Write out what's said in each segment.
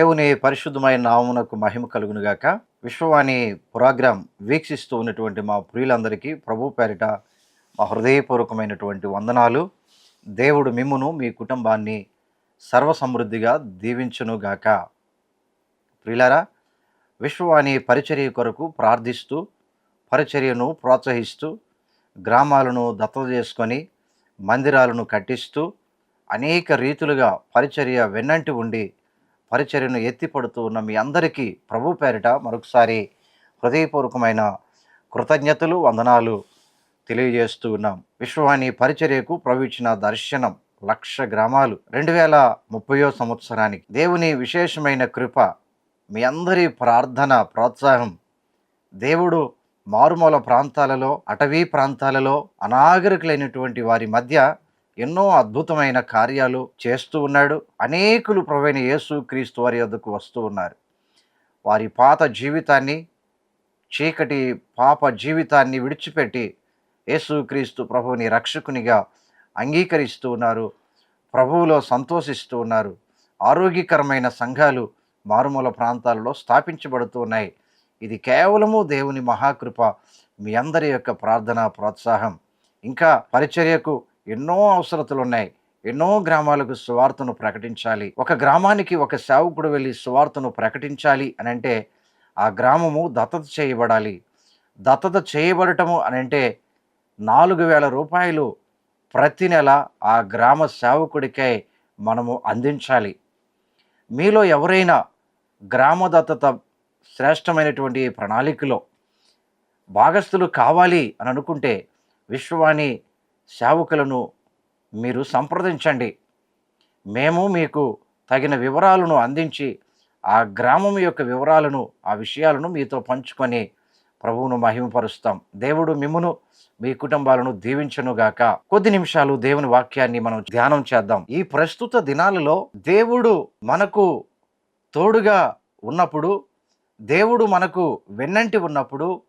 దేవుని పరిశుద్ధమైన నామునకు మహిమ కలుగునుగాక విశ్వవాణి ప్రోగ్రాం వీక్షిస్తూ ఉన్నటువంటి మా ప్రియులందరికీ ప్రభు పేరిట మా హృదయపూర్వకమైనటువంటి వందనాలు. దేవుడు మిమ్మును మీ కుటుంబాన్ని సర్వసమృద్ధిగా దీవించునుగాక ప్రియులారా విశ్వవాణి పరిచర్య కొరకు ప్రార్థిస్తూ పరిచర్యను ప్రోత్సహిస్తూ గ్రామాలను దత్తత చేసుకొని మందిరాలను కట్టిస్తూ అనేక రీతులుగా పరిచర్య వెన్నంటి ఉండి పరిచర్యను ఎత్తిపడుతూ ఉన్న మీ అందరికీ ప్రభు పేరిట మరొకసారి హృదయపూర్వకమైన కృతజ్ఞతలు వందనాలు తెలియజేస్తూ ఉన్నాం. విశ్వవాణి పరిచర్యకు ప్రభు ఇచ్చిన దర్శనం లక్ష గ్రామాలు. రెండు వేల ముప్పయో సంవత్సరానికి దేవుని విశేషమైన కృప మీ అందరి ప్రార్థన ప్రోత్సాహం దేవుడు మారుమూల ప్రాంతాలలో అటవీ ప్రాంతాలలో అనాగరికులైనటువంటి వారి మధ్య ఎన్నో అద్భుతమైన కార్యాలు చేస్తూ ఉన్నాడు. అనేకులు ప్రవైన యేసు క్రీస్తు వారి వద్దకు వస్తూ ఉన్నారు. వారి పాత జీవితాన్ని చీకటి పాప జీవితాన్ని విడిచిపెట్టి యేసుక్రీస్తు ప్రభువుని రక్షకునిగా అంగీకరిస్తూ ఉన్నారు. ప్రభువులో సంతోషిస్తూ ఉన్నారు. ఆరోగ్యకరమైన సంఘాలు మారుమూల ప్రాంతాలలో స్థాపించబడుతూ ఉన్నాయి. ఇది కేవలము దేవుని మహాకృప మీ అందరి యొక్క ప్రార్థన ప్రోత్సాహం. ఇంకా పరిచర్యకు ఎన్నో అవసరతలు ఉన్నాయి ఎన్నో గ్రామాలకు సువార్తను ప్రకటించాలి. ఒక గ్రామానికి ఒక సేవకుడు వెళ్ళి సువార్తను ప్రకటించాలి అని అంటే ఆ గ్రామము దత్తత చేయబడాలి. దత్తత చేయబడటము అని అంటే నాలుగు వేల రూపాయలు ప్రతి నెల ఆ గ్రామ సేవకుడికై మనము అందించాలి. మీలో ఎవరైనా గ్రామ దత్తత శ్రేష్టమైనటువంటి ప్రణాళికలో భాగస్థులు కావాలి అని అనుకుంటే విశ్వవాణి సేవకులను మీరు సంప్రదించండి. మేము మీకు తగిన వివరాలను అందించి ఆ గ్రామం యొక్క వివరాలను ఆ విషయాలను మీతో పంచుకొని ప్రభువును మహిమపరుస్తాం. దేవుడు మిమ్మును మీ కుటుంబాలను దీవించనుగాక. కొద్ది నిమిషాలు దేవుని వాక్యాన్ని మనం ధ్యానం చేద్దాం. ఈ ప్రస్తుత దినాలలో దేవుడు మనకు తోడుగా ఉన్నప్పుడు దేవుడు మనకు వెన్నంటి ఉన్నప్పుడు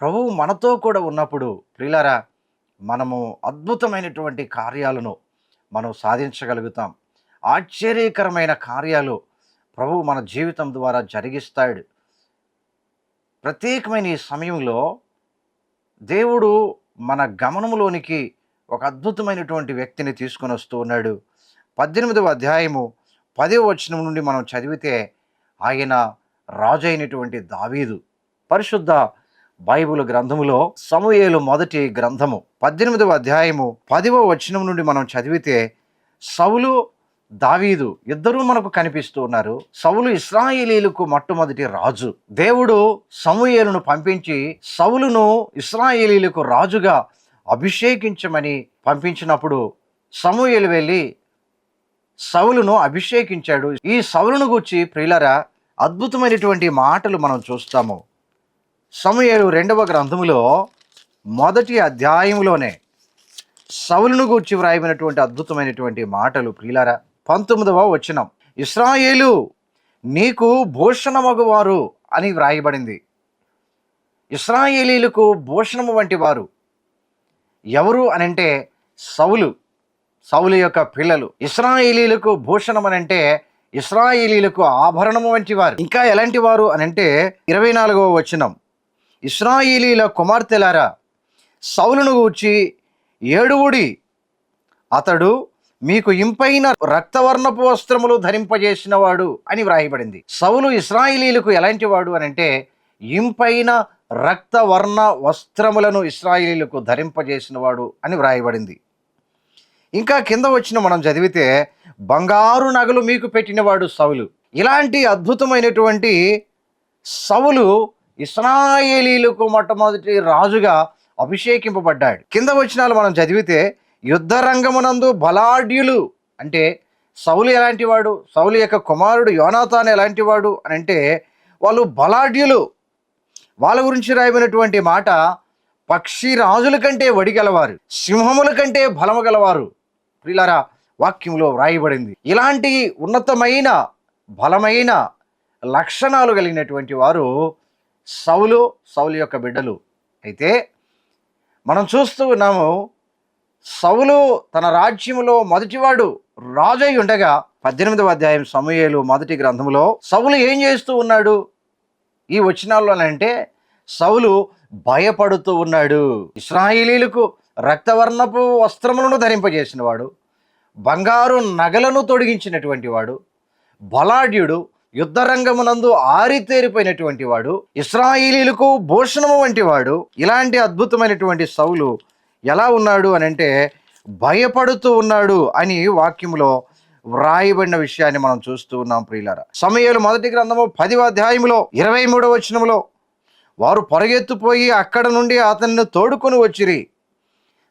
ప్రభువు మనతో కూడా ఉన్నప్పుడు ప్రిలారా మనము అద్భుతమైనటువంటి కార్యాలను మనం సాధించగలుగుతాం. ఆశ్చర్యకరమైన కార్యాలు ప్రభువు మన జీవితం ద్వారా జరిగిస్తాడు. ప్రత్యేకమైన ఈ సమయంలో దేవుడు మన గమనంలోనికి ఒక అద్భుతమైనటువంటి వ్యక్తిని తీసుకొని వస్తూ ఉన్నాడు. పద్దెనిమిదవ అధ్యాయము పదవ వచనం నుండి మనం చదివితే ఆయన రాజైనటువంటి అయినటువంటి దావీదు. పరిశుద్ధ బైబిల్ గ్రంథములో సమూయేలు మొదటి గ్రంథము పద్దెనిమిదవ అధ్యాయము పదవ వచనం నుండి మనం చదివితే సౌలు దావీదు ఇద్దరూ మనకు కనిపిస్తూ ఉన్నారు. సౌలు ఇస్రాయేలీలకు మొట్టమొదటి రాజు. దేవుడు సమూయేలును పంపించి సౌలును ఇస్రాయేలీలకు రాజుగా అభిషేకించమని పంపించినప్పుడు సమూయేలు వెళ్ళి సౌలును అభిషేకించాడు. ఈ సౌలును గూర్చి ప్రియులరా అద్భుతమైనటువంటి మాటలు మనం చూస్తాము. సమయలు రెండవ గ్రంథములో మొదటి అధ్యాయంలోనే సౌలును గూర్చి వ్రాయమైనటువంటి అద్భుతమైనటువంటి మాటలు ప్రియులారా పంతొమ్మిదవ వచనం. ఇస్రాయేలు నీకు భూషణమగువారు అని వ్రాయబడింది. ఇస్రాయేలీలకు భూషణము వంటి వారు ఎవరు అనంటే సౌలు సౌలు యొక్క పిల్లలు. ఇస్రాయేలీలకు భూషణం అనంటే ఇస్రాయేలీలకు ఆభరణము వంటి వారు. ఇంకా ఎలాంటి వారు అనంటే ఇరవై నాలుగవ వచనం. ఇస్రాయిలీల కుమార్తెలారా సౌలును గూర్చి ఏడువుడి. అతడు మీకు ఇంపైన రక్తవర్ణపు వస్త్రములు ధరింపజేసినవాడు అని వ్రాయబడింది. సౌలు ఇస్రాయిలీలకు ఎలాంటి వాడు అని అంటే ఇంపైన రక్తవర్ణ వస్త్రములను ఇస్రాయిలీలకు ధరింపజేసినవాడు అని వ్రాయబడింది. ఇంకా కింద వచ్చిన మనం చదివితే బంగారు నగలు మీకు పెట్టినవాడు సౌలు. ఇలాంటి అద్భుతమైనటువంటి సౌలు ఇస్రాయేలీలకు మొట్టమొదటి రాజుగా అభిషేకింపబడ్డాడు. కింద వచనాలు మనం చదివితే యుద్ధ రంగమునందు బలాఢ్యులు అంటే సౌలు ఎలాంటి వాడు సౌలు యొక్క కుమారుడు యోనాథాన్ ఎలాంటి వాడు అని అంటే వాళ్ళు బలాఢ్యులు. వాళ్ళ గురించి రాయబడినటువంటి మాట పక్షి రాజుల కంటే వడిగలవారు సింహముల కంటే బలము గలవారు. ప్రిలారా వాక్యంలో వ్రాయబడింది ఇలాంటి ఉన్నతమైన బలమైన లక్షణాలు కలిగినటువంటి వారు సౌలు సౌలు యొక్క బిడ్డలు. అయితే మనం చూస్తూ ఉన్నాము సౌలు తన రాజ్యములో మొదటివాడు రాజై ఉండగా పద్దెనిమిదవ అధ్యాయం సమూయేలు మొదటి గ్రంథంలో సౌలు ఏం చేస్తూ ఉన్నాడు? ఈ వచనాల్లోనంటే సౌలు భయపడుతూ ఉన్నాడు. ఇస్రాయిలీలకు రక్తవర్ణపు వస్త్రములను ధరింపజేసినవాడు బంగారు నగలను తొడిగించినటువంటి వాడు బలాఢ్యుడు యుద్ధరంగమునందు ఆరితేరిపోయినటువంటి వాడు ఇస్రాయిలీలకు భూషణము వంటి వాడు ఇలాంటి అద్భుతమైనటువంటి సౌలు ఎలా ఉన్నాడు అని అంటే భయపడుతూ ఉన్నాడు అని వాక్యంలో వ్రాయబడిన విషయాన్ని మనం చూస్తూ ఉన్నాం ప్రియులార. సమయాలు మొదటి గ్రంథము పదివ అధ్యాయములో ఇరవై మూడవ వచనములో వారు పరుగెత్తుపోయి అక్కడ నుండి అతన్ని తోడుకొని వచ్చిరి.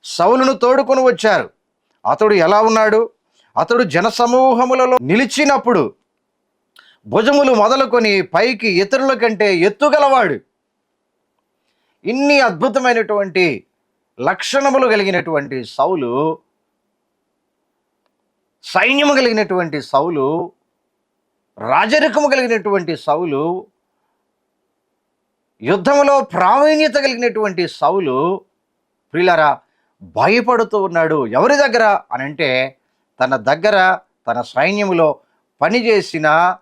సౌలును తోడుకొని వచ్చారు. అతడు ఎలా ఉన్నాడు? అతడు జనసమూహములలో నిలిచినప్పుడు భుజములు మొదలుకొని పైకి ఇతరుల కంటే ఎత్తుగలవాడు. ఇన్ని అద్భుతమైనటువంటి లక్షణములు కలిగినటువంటి సౌలు సైన్యము కలిగినటువంటి సౌలు రాజరికము కలిగినటువంటి సౌలు యుద్ధములో ప్రావీణ్యత కలిగినటువంటి సౌలు ప్రియులారా భయపడుతూ ఉన్నాడు. ఎవరి దగ్గర? అనంటే తన దగ్గర తన సైన్యములో పనిచేసిన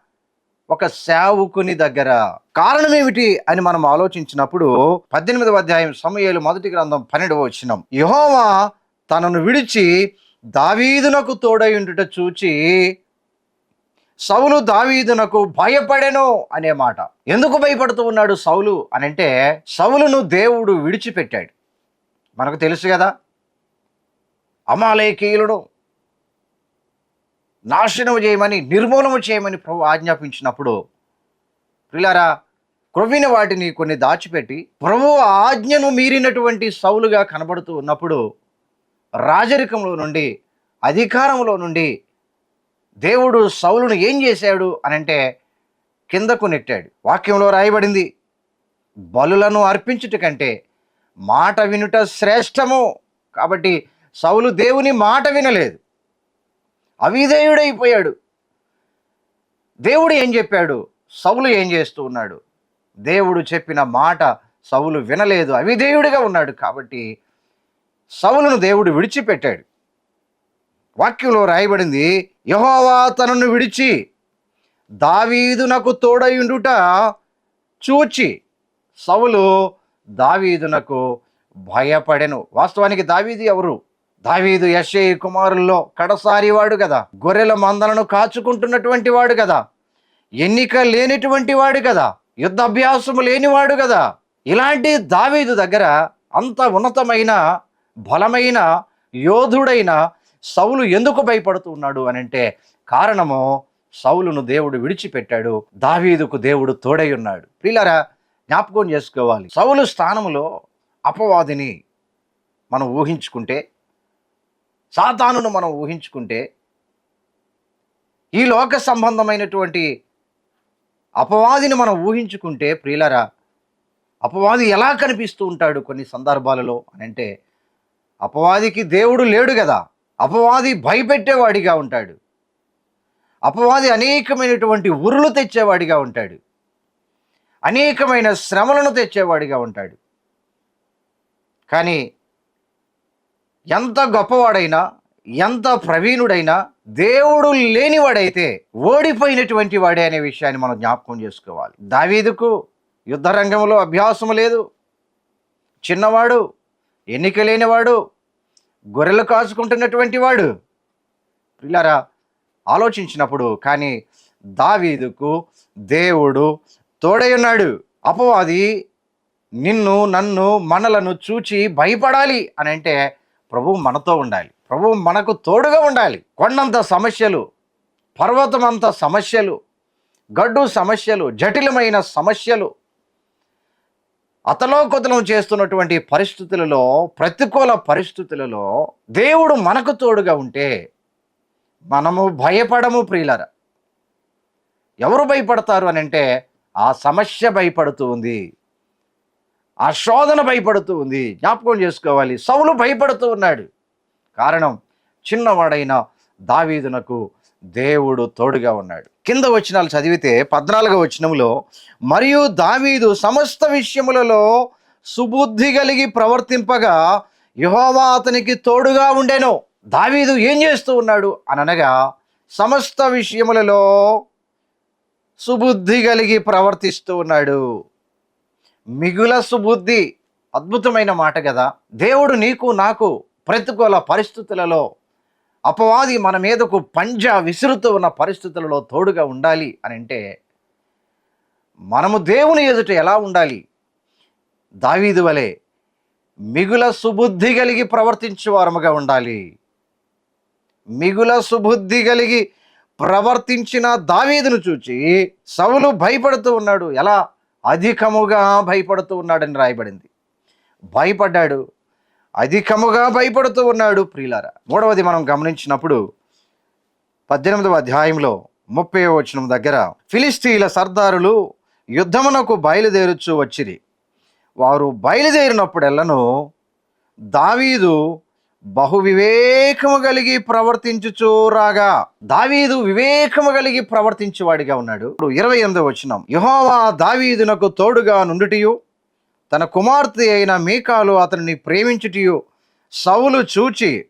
ఒక సేవకుని దగ్గర. కారణం ఏమిటి అని మనం ఆలోచించినప్పుడు పద్దెనిమిదవ అధ్యాయం సమయాలు మొదటి గ్రంథం పన్నెండవ వచ్చినం యహోవా తనను విడిచి దావీదునకు తోడై ఉండుట చూచి సౌలు దావీదునకు భయపడెను అనే మాట. ఎందుకు భయపడుతూ ఉన్నాడు సౌలు అని అంటే సౌలును దేవుడు విడిచిపెట్టాడు. మనకు తెలుసు కదా అమాలేకీయులను నాశనం చేయమని నిర్మూలన చేయమని ప్రభు ఆజ్ఞాపించినప్పుడు ప్రిలారా క్రొవ్విన వాటిని కొన్ని దాచిపెట్టి ప్రభు ఆజ్ఞను మీరినటువంటి సౌలుగా కనబడుతూ ఉన్నప్పుడు రాజరికంలో నుండి అధికారంలో నుండి దేవుడు సౌలును ఏం చేశాడు అనంటే కిందకు నెట్టాడు. వాక్యంలో రాయబడింది బలులను అర్పించుట కంటే మాట వినుట శ్రేష్టము. కాబట్టి సౌలు దేవుని మాట వినలేదు. అవిధేయుడైపోయాడు. దేవుడు ఏం చెప్పాడు? సౌలు ఏం చేస్తూ ఉన్నాడు? దేవుడు చెప్పిన మాట సౌలు వినలేదు. అవిధేయుడిగా ఉన్నాడు కాబట్టి సౌలును దేవుడు విడిచిపెట్టాడు. వాక్యంలో రాయబడింది యహోవా తనను విడిచి దావీదునకు తోడయుండుట చూచి సౌలు దావీదునకు భయపడెను. వాస్తవానికి దావీదు ఎవరు? దావీదు యశే కుమారుల్లో కడసారి వాడు కదా. గొర్రెల మందలను కాచుకుంటున్నటువంటి వాడు కదా. ఎన్నిక లేనిటువంటి వాడు కదా. యుద్ధ అభ్యాసము లేనివాడు కదా. ఇలాంటి దావీదు దగ్గర అంత ఉన్నతమైన బలమైన యోధుడైన సౌలు ఎందుకు భయపడుతూ ఉన్నాడు అని అంటే కారణము సౌలును దేవుడు విడిచిపెట్టాడు. దావీదుకు దేవుడు తోడై ఉన్నాడు. ప్రియులారా జ్ఞాపకం చేసుకోవాలి. సౌలు స్థానములో అపవాదిని మనం ఊహించుకుంటే సాతానును మనం ఊహించుకుంటే ఈ లోక సంబంధమైనటువంటి అపవాదిని మనం ఊహించుకుంటే ప్రియులరా అపవాది ఎలా కనిపిస్తూ ఉంటాడు కొన్ని సందర్భాలలో అని అంటే అపవాదికి దేవుడు లేడు కదా అపవాది భయపెట్టేవాడిగా ఉంటాడు. అపవాది అనేకమైనటువంటి ఉరులు తెచ్చేవాడిగా ఉంటాడు. అనేకమైన శ్రమలను తెచ్చేవాడిగా ఉంటాడు. కానీ ఎంత గొప్పవాడైనా ఎంత ప్రవీణుడైనా దేవుడు లేనివాడైతే ఓడిపోయినటువంటి వాడే అనే విషయాన్ని మనం జ్ఞాపకం చేసుకోవాలి. దావీదుకు యుద్ధ రంగంలో అభ్యాసం లేదు. చిన్నవాడు ఎన్నిక లేనివాడు గొర్రెలు కాచుకుంటున్నటువంటి వాడు. పిల్లరా ఆలోచించినప్పుడు కానీ దావీదుకు దేవుడు తోడై ఉన్నాడు. అపవాది నిన్ను నన్ను మనలను చూచి భయపడాలి అని అంటే ప్రభువు మనతో ఉండాలి. ప్రభువు మనకు తోడుగా ఉండాలి. కొండంత సమస్యలు పర్వతమంత సమస్యలు గడ్డు సమస్యలు జటిలమైన సమస్యలు అతలోకతలం చేస్తున్నటువంటి పరిస్థితులలో ప్రతికూల పరిస్థితులలో దేవుడు మనకు తోడుగా ఉంటే మనము భయపడము ప్రియులర. ఎవరు భయపడతారు అని అంటే ఆ సమస్య భయపడుతుంది ఆ శోధన భయపడుతూ ఉంది. జ్ఞాపకం చేసుకోవాలి. సౌలు భయపడుతూ ఉన్నాడు. కారణం చిన్నవాడైన దావీదునకు దేవుడు తోడుగా ఉన్నాడు. కింద వచనాలు చదివితే పద్నాలుగో వచనంలో మరియు దావీదు సమస్త విషయములలో సుబుద్ధి కలిగి ప్రవర్తింపగా యహోవా అతనికి తోడుగా ఉండెను. దావీదు ఏం చేస్తూ ఉన్నాడు అని అనగా సమస్త విషయములలో సుబుద్ధి కలిగి ప్రవర్తిస్తూ ఉన్నాడు. మిగుల సుబుద్ధి అద్భుతమైన మాట కదా దేవుడు నీకు నాకు ప్రతికూల పరిస్థితులలో అపవాది మన మీదకు పంజా విసురుతూ ఉన్న పరిస్థితులలో తోడుగా ఉండాలి అని అంటే మనము దేవుని ఎదుట ఎలా ఉండాలి? దావీదు వలె మిగుల సుబుద్ధి కలిగి ప్రవర్తించేవారముగా ఉండాలి. మిగుల సుబుద్ధి కలిగి ప్రవర్తించిన దావీదును చూచి సవులు భయపడుతూ ఉన్నాడు. ఎలా? అధికముగా భయపడుతూ ఉన్నాడని రాయబడింది. భయపడ్డాడు. అధికముగా భయపడుతూ ఉన్నాడు ప్రియులార. మూడవది మనం గమనించినప్పుడు పద్దెనిమిదవ అధ్యాయంలో ముప్పై వచనం దగ్గర ఫిలిస్తీన్ల సర్దారులు యుద్ధమునకు బయలుదేరుచు వచ్చిరి. వారు బయలుదేరినప్పుడెల్లను దావీదు బహు వివేకము కలిగి ప్రవర్తించుచూరాగా దావీదు వివేకము కలిగి ప్రవర్తించేవాడిగా ఉన్నాడు. ఇప్పుడు ఇరవై ఎనిమిది వచ్చినాం యహోవా దావీదునకు తోడుగా నుండుటియు. తన కుమార్తె అయిన మీకాలు అతనిని ప్రేమించుటియు. సవులు చూచి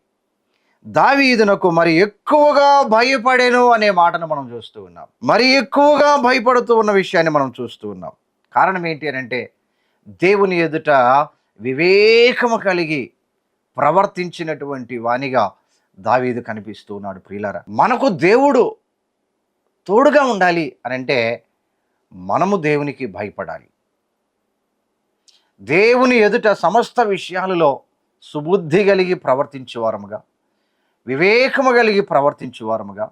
దావీదునకు మరి ఎక్కువగా భయపడేను అనే మాటను మనం చూస్తూ ఉన్నాం. మరి ఎక్కువగా భయపడుతూ ఉన్న విషయాన్ని మనం చూస్తూ ఉన్నాం. కారణం ఏంటి అని అంటే దేవుని ఎదుట వివేకము కలిగి ప్రవర్తించినటువంటి వాణిగా దావీదు కనిపిస్తూ ఉన్నాడు మనకు దేవుడు తోడుగా ఉండాలి అని అంటే మనము దేవునికి భయపడాలి. దేవుని ఎదుట సమస్త విషయాలలో సుబుద్ధి కలిగి ప్రవర్తించేవారముగా వివేకము కలిగి ప్రవర్తించేవారముగా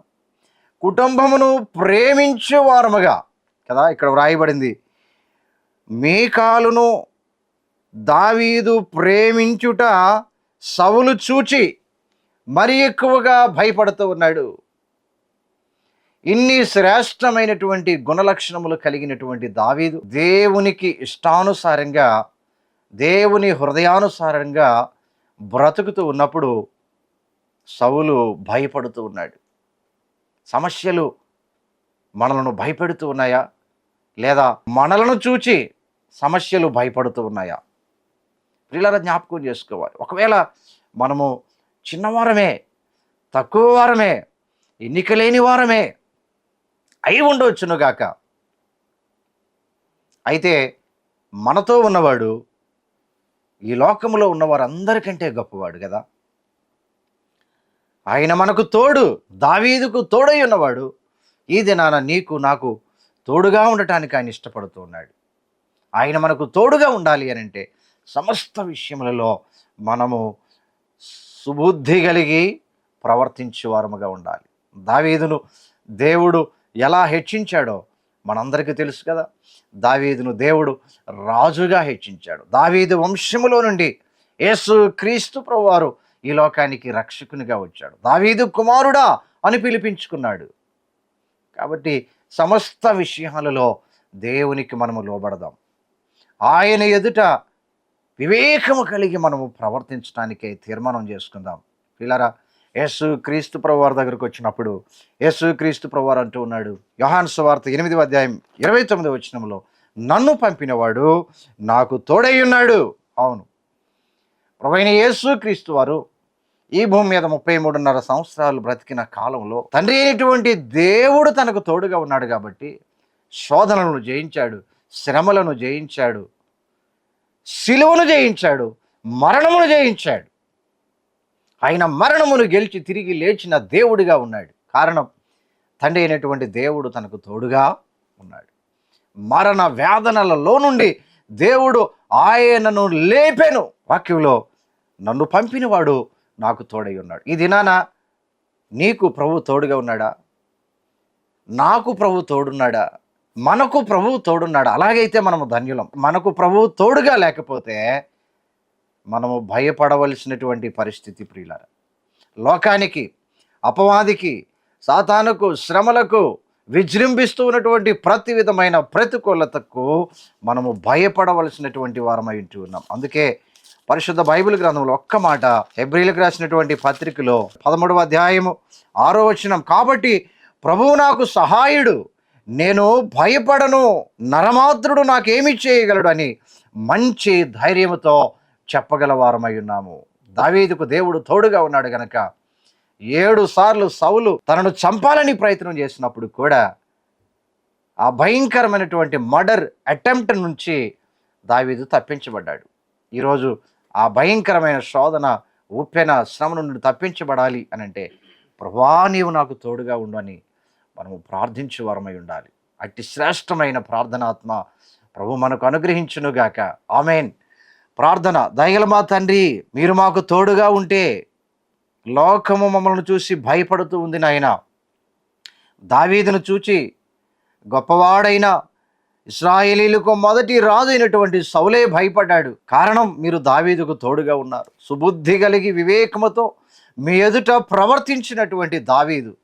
కుటుంబమును ప్రేమించేవారముగా కదా ఇక్కడ వ్రాయబడింది మీకాలును దావీదు ప్రేమించుట సవులు చూచి మరి ఎక్కువగా భయపడుతూ ఉన్నాడు. ఇన్ని శ్రేష్టమైనటువంటి గుణలక్షణములు కలిగినటువంటి దావీదు దేవునికి ఇష్టానుసారంగా దేవుని హృదయానుసారంగా బ్రతుకుతూ ఉన్నప్పుడు సవులు భయపడుతూ ఉన్నాడు. సమస్యలు మనలను భయపెడుతూ ఉన్నాయా? లేదా మనలను చూచి సమస్యలు భయపడుతూ ఉన్నాయా? ప్రియులారా జ్ఞాపకం చేసుకోవాలి. ఒకవేళ మనము చిన్నవారమే తక్కువ వారమే ఎన్నికలేని వారమే అయి ఉండవచ్చును గాక. అయితే మనతో ఉన్నవాడు ఈ లోకంలో ఉన్నవారందరికంటే గొప్పవాడు కదా ఆయన మనకు తోడు దావీదుకు తోడై ఉన్నవాడు ఈ దినాన నీకు నాకు తోడుగా ఉండటానికి ఆయన ఇష్టపడుతూ ఉన్నాడు. ఆయన మనకు తోడుగా ఉండాలి అని అంటే సమస్త విషయములలో మనము సుబుద్ధి కలిగి ప్రవర్తించేవారముగా ఉండాలి. దావీదును దేవుడు ఎలా హెచ్చించాడో మనందరికీ తెలుసు కదా. దావీదును దేవుడు రాజుగా హెచ్చించాడు. దావీదు వంశములో నుండి యేసు క్రీస్తు ప్రభువారు ఈ లోకానికి రక్షకునిగా వచ్చాడు. దావీదు కుమారుడా అని పిలిపించుకున్నాడు. కాబట్టి సమస్త విషయాలలో దేవునికి మనము లోబడదాం. ఆయన ఎదుట వివేకము కలిగి మనము ప్రవర్తించడానికే తీర్మానం చేసుకుందాం. పిల్లరా యేసు క్రీస్తు ప్రభువారి దగ్గరకు వచ్చినప్పుడు యేసు క్రీస్తు ప్రభువారు అంటూ ఉన్నాడు యోహాన్ సువార్త ఎనిమిది అధ్యాయం ఇరవై తొమ్మిది వచ్చినంలో నన్ను పంపినవాడు నాకు తోడై ఉన్నాడు. అవును. ప్రభైన యేసు క్రీస్తు వారు ఈ భూమి మీద ముప్పై మూడున్నర సంవత్సరాలు బ్రతికిన కాలంలో తండ్రి అయినటువంటి దేవుడు తనకు తోడుగా ఉన్నాడు కాబట్టి శోధనలను జయించాడు శ్రమలను జయించాడు శిలువను జయించాడు మరణమును జయించాడు. ఆయన మరణమును గెలిచి తిరిగి లేచిన దేవుడిగా ఉన్నాడు. కారణం తండ్రి అయినటువంటి దేవుడు తనకు తోడుగా ఉన్నాడు. మరణ వేదనలలో నుండి దేవుడు ఆయనను లేపెను. వాక్యంలో నన్ను పంపినవాడు నాకు తోడై ఉన్నాడు. ఈ దినాన నీకు ప్రభు తోడుగా ఉన్నాడా? నాకు ప్రభు తోడున్నాడా? మనకు ప్రభువు తోడున్నాడు. అలాగైతే మనము ధన్యులం. మనకు ప్రభువు తోడుగా లేకపోతే మనము భయపడవలసినటువంటి పరిస్థితి ప్రియులారా. లోకానికి అపవాదికి సాతానుకు శ్రమలకు విజృంభిస్తూ ఉన్నటువంటి ప్రతి విధమైన ప్రతికూలతకు మనము భయపడవలసినటువంటి వారమై ఉంటూ ఉన్నాం. అందుకే పరిశుద్ధ బైబిల్ గ్రంథంలో ఒక్క మాట ఎబ్రిలకు రాసినటువంటి పత్రికలో పదమూడవ అధ్యాయము ఆరో వచనం కాబట్టి ప్రభువు నాకు సహాయుడు నేను భయపడను నరమాత్రుడు నాకేమి చేయగలడు అని మంచి ధైర్యంతో చెప్పగలవారమై ఉన్నాము దావీదుకు దేవుడు తోడుగా ఉన్నాడు గనక. ఏడు సార్లు సౌలు తనను చంపాలని ప్రయత్నం చేసినప్పుడు కూడా ఆ భయంకరమైనటువంటి మర్డర్ అటెంప్ట్ నుంచి దావీదు తప్పించబడ్డాడు. ఈరోజు ఆ భయంకరమైన శోధన ఉప్పెన శ్రమ నుండి తప్పించబడాలి అని అంటే ప్రభా నీవు నాకు తోడుగా ఉండు అని మనము ప్రార్థించే వరమై ఉండాలి. అట్టి శ్రేష్టమైన ప్రార్థనాత్మ ప్రభు మనకు అనుగ్రహించునుగాక. ఆమెన్. ప్రార్థన. దయగల మా తండ్రి మీరు మాకు తోడుగా ఉంటే లోకము మమ్మల్ని చూసి భయపడుతూ ఉంది నాయన. దావీదును చూచి గొప్పవాడైన ఇస్రాయేలీలకు మొదటి రాజు అయినటువంటి సౌలే భయపడ్డాడు. కారణం మీరు దావీదుకు తోడుగా ఉన్నారు. సుబుద్ధి కలిగి వివేకముతో మీ ఎదుట ప్రవర్తించినటువంటి దావీదు.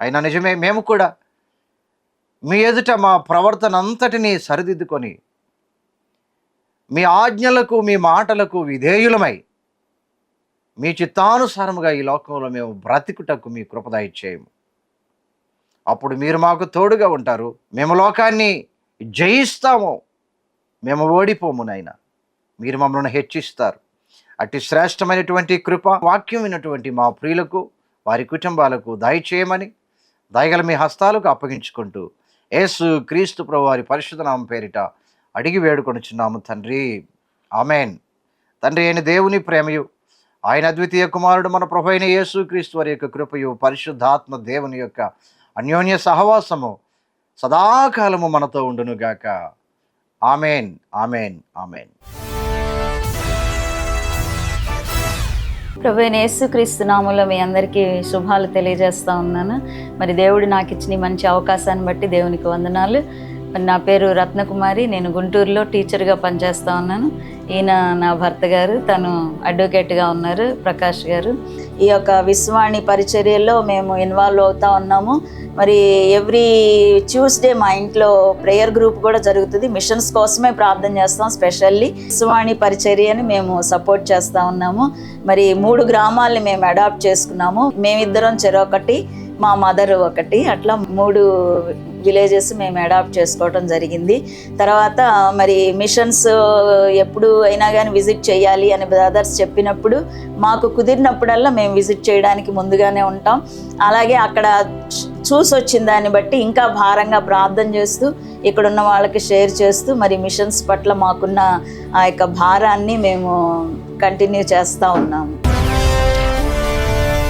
అయినా నిజమే మేము కూడా మీ ఎదుట మా ప్రవర్తన అంతటినీ సరిదిద్దుకొని మీ ఆజ్ఞలకు మీ మాటలకు విధేయులమై మీ చిత్తానుసారముగా ఈ లోకంలో మేము బ్రతికుటకు మీ కృపదాయి చేయము అప్పుడు మీరు మాకు తోడుగా ఉంటారు. మేము లోకాన్ని జయిస్తాము. మేము ఓడిపోము నాయన. మీరు మమ్మల్ని హెచ్చిస్తారు. అట్టి శ్రేష్టమైనటువంటి కృప వాక్యం వినటువంటి మా ప్రియులకు వారి కుటుంబాలకు దయచేయమని దయగల మీ హస్తాలకు అప్పగించుకుంటూ యేసు క్రీస్తు ప్రభువారి పరిశుధనామ పరిశుద్ధ నామం పేరిట అడిగి వేడుకొనుచున్నాము తండ్రి. ఆమెన్. తండ్రి అయిన దేవుని ప్రేమయు ఆయన అద్వితీయ కుమారుడు మన ప్రభు అయిన యేసు క్రీస్తు వారి యొక్క కృపయు పరిశుద్ధాత్మ దేవుని యొక్క అన్యోన్య సహవాసము సదాకాలము మనతో ఉండునుగాక. ఆమెన్. ఆమెన్. ఆమెన్. ప్రభు యేసుక్రీస్తు నామంలో మీ అందరికీ శుభాలు తెలియజేస్తా ఉన్నాను. మరి దేవుడు నాకు ఇచ్చిన మంచి అవకాశాన్ని బట్టి దేవునికి వందనాలు. మరి నా పేరు రత్నకుమారి. నేను గుంటూరులో టీచర్గా పనిచేస్తూ ఉన్నాను. ఈయన నా భర్త గారు తను అడ్వకేట్గా ఉన్నారు ప్రకాష్ గారు. ఈ యొక్క విశ్వాణి పరిచర్యలో మేము ఇన్వాల్వ్ అవుతా ఉన్నాము. మరి ఎవ్రీ ట్యూస్డే మా ఇంట్లో ప్రేయర్ గ్రూప్ కూడా జరుగుతుంది. మిషన్స్ కోసమే ప్రార్థన చేస్తాం స్పెషల్లీ విశ్వాణి పరిచర్యని మేము సపోర్ట్ చేస్తూ ఉన్నాము. మరి మూడు గ్రామాలని మేము అడాప్ట్ చేసుకున్నాము. మేమిద్దరం చెరొకటి. మా మదర్ ఒకటి అట్లా మూడు విలేజెస్ మేము అడాప్ట్ చేసుకోవడం జరిగింది. తర్వాత మరి మిషన్స్ ఎప్పుడు అయినా కానీ విజిట్ చేయాలి అని బ్రదర్స్ చెప్పినప్పుడు మాకు కుదిరినప్పుడల్లా మేము విజిట్ చేయడానికి ముందుగానే ఉంటాం. అలాగే అక్కడ చూసి వచ్చిన దాన్ని బట్టి ఇంకా భారంగా ప్రార్థన చేస్తూ ఇక్కడ ఉన్న వాళ్ళకి షేర్ చేస్తూ మరి మిషన్స్ పట్ల మాకున్న ఆ యొక్క భారాన్ని మేము కంటిన్యూ చేస్తూ ఉన్నాము.